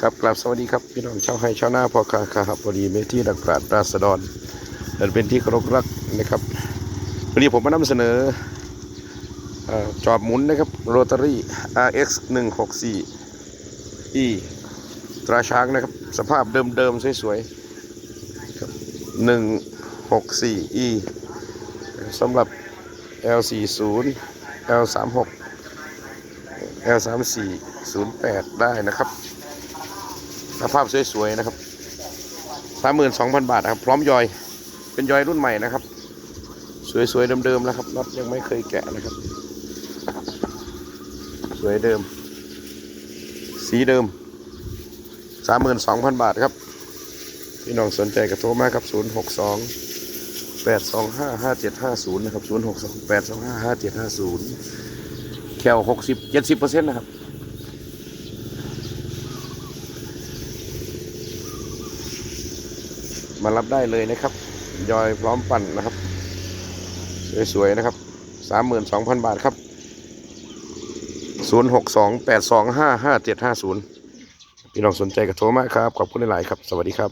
ครับกราบสวัสดีครับพี่น้องชาวไฮชาวนาพ่อค้าขาครับพอดีเมที่ดักปราดราษฎรและเป็นที่เคารพรักนะครับวันนี้ผมมานำเสนอจอบหมุนนะครับโรตารี่ RX 164 E ตราช้างนะครับ สภาพเดิมๆ สวยๆ 164 E สำหรับ L40 L36 L3408 ได้นะครับสภาพสวยๆนะครับ32,000 บาทครับ พร้อมยอย เป็นยอยรุ่นใหม่นะครับ สวยๆเดิมๆนะครับน็อตยังไม่เคยแกะนะครับ สวยเดิม สีเดิม 32,000 บาทครับพี่น้องสนใจก็โทรมาครับ 062 825 5750 นะครับ 062 825 5750 ควหกสิบเจ็ดสิบเปอร์เซ็นต์นะครับ มารับได้เลยนะครับ ยอยพร้อมปั่นนะครับ สวยๆนะครับสามหมื่นสองพันบาทครับศูนย์หกสองแปดสองห้าห้าเจ็ดห้าศูนย์พี่น้องสนใจกับโทรมาครับ ขอบคุณหลายๆครับ สวัสดีครับ